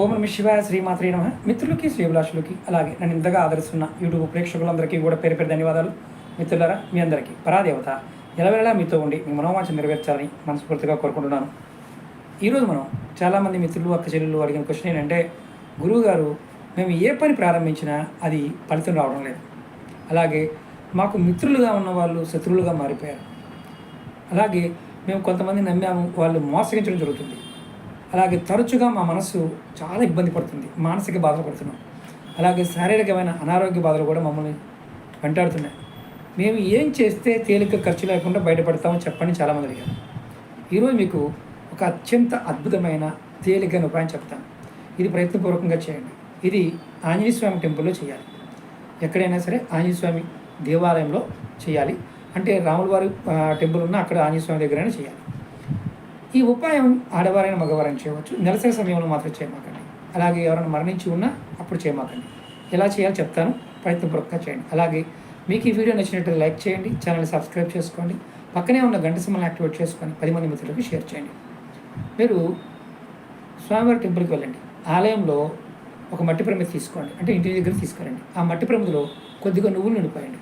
ఓం నమ శివాయ శ్రీమాత్రి నమ. మిత్రులకి శ్రీభిలాషులకి అలాగే నన్ను ఇంతగా ఆదరిస్తున్న యూట్యూబ్ ప్రేక్షకులందరికీ కూడా పేరు పేరు ధన్యవాదాలు. మిత్రులరా మీ అందరికీ పరాదేవత ఎలవేళలా మీతో ఉండి మీ మనోవాంఛ నెరవేర్చాలని మనస్ఫూర్తిగా కోరుకుంటున్నాను. ఈరోజు మనం చాలామంది మిత్రులు అక్క చెల్లెలు అడిగిన క్వశ్చన్ ఏంటంటే గురువుగారు మేము ఏ పని ప్రారంభించినా అది ఫలితం రావడం లేదు. అలాగే మాకు మిత్రులుగా ఉన్న వాళ్ళు శత్రువులుగా మారిపోయారు. అలాగే మేము కొంతమంది నమ్మాము వాళ్ళు మోసగించడం జరుగుతుంది. అలాగే తరచుగా మా మనస్సు చాలా ఇబ్బంది పడుతుంది. మానసిక బాధలు పడుతున్నాం. అలాగే శారీరకమైన అనారోగ్య బాధలు కూడా మమ్మల్ని వెంటాడుతున్నాయి. మేము ఏం చేస్తే తేలిక ఖర్చు లేకుండా బయటపడతామో చెప్పండి చాలామంది అడిగారు. ఈరోజు మీకు ఒక అత్యంత అద్భుతమైన తేలికైన ఉపాయం చెప్తాను. ఇది ప్రయత్నపూర్వకంగా చేయండి. ఇది ఆంజనేయ స్వామి టెంపుల్లో చేయాలి. ఎక్కడైనా సరే ఆంజనేయ స్వామి దేవాలయంలో చేయాలి. అంటే రాముల వారి టెంపుల్ ఉన్న అక్కడ ఆంజనేయ స్వామి దగ్గరైనా చేయాలి. ఈ ఉపాయం ఆడవారైన మగవారైనా చేయవచ్చు. నెలసరి సమయంలో మాత్రం చేయమాకండి. అలాగే ఎవరైనా మరణించి ఉన్నా అప్పుడు చేయమాకండి. ఎలా చేయాలో చెప్తాను. ప్రయత్నపూర్వకంగా చేయండి. అలాగే మీకు ఈ వీడియో నచ్చినట్టు లైక్ చేయండి. ఛానల్ సబ్స్క్రైబ్ చేసుకోండి. పక్కనే ఉన్న గంట సింబల్ని యాక్టివేట్ చేసుకొని పది మంది మిత్రులకు షేర్ చేయండి. మీరు స్వామివారి టెంపుల్కి వెళ్ళండి. ఆలయంలో ఒక మట్టి ప్రమిద తీసుకోండి. అంటే ఇంటి దగ్గర తీసుకురండి. ఆ మట్టి ప్రమిదలో కొద్దిగా నువ్వులు నిండిపోయండి.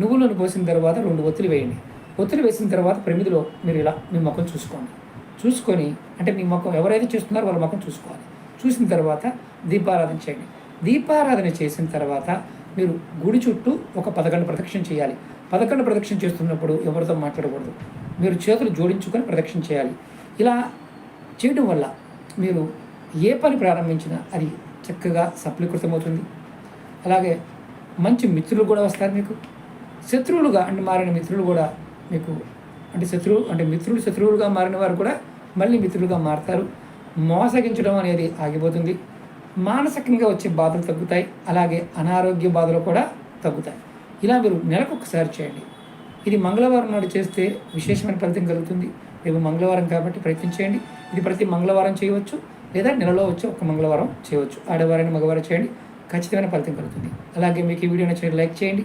నువ్వులను పోసిన తర్వాత రెండు ఒత్తులు వేయండి. ఒత్తులు వేసిన తర్వాత ప్రమిదిలో మీరు ఇలా మీ మొక్కలు చూసుకోండి. చూసుకొని అంటే మీ ముఖం ఎవరైతే చూస్తున్నారో వాళ్ళ ముఖం చూసుకోవాలి. చూసిన తర్వాత దీపారాధన చేయండి. దీపారాధన చేసిన తర్వాత మీరు గుడి చుట్టూ ఒక పదకొండు ప్రదక్షిణ చేయాలి. పదకొండు ప్రదక్షిణ చేస్తున్నప్పుడు ఎవరితో మాట్లాడకూడదు. మీరు చేతులు జోడించుకొని ప్రదక్షిణ చేయాలి. ఇలా చేయడం వల్ల మీరు ఏ పని ప్రారంభించినా అది చక్కగా సఫలీకృతమవుతుంది. అలాగే మంచి మిత్రులు కూడా వస్తారు మీకు. శత్రువులుగా అంటే మారిన మిత్రులు కూడా మీకు అంటే శత్రువు అంటే మిత్రులు శత్రువులుగా మారిన వారు కూడా మళ్ళీ మిత్రులుగా మారతారు. మోసగించడం అనేది ఆగిపోతుంది. మానసికంగా వచ్చే బాధలు తగ్గుతాయి. అలాగే అనారోగ్య బాధలు కూడా తగ్గుతాయి. ఇలా మీరు నెలకు ఒకసారి చేయండి. ఇది మంగళవారం నాడు చేస్తే విశేషమైన ఫలితం కలుగుతుంది. రేపు మంగళవారం కాబట్టి ప్రయత్నించేయండి ఇది ప్రతి మంగళవారం చేయవచ్చు. లేదా నెలలో వచ్చి ఒక మంగళవారం చేయవచ్చు. ఆడవారైన మగవారం చేయండి. ఖచ్చితమైన ఫలితం కలుగుతుంది. అలాగే మీకు ఈ వీడియో నచ్చిన లైక్ చేయండి.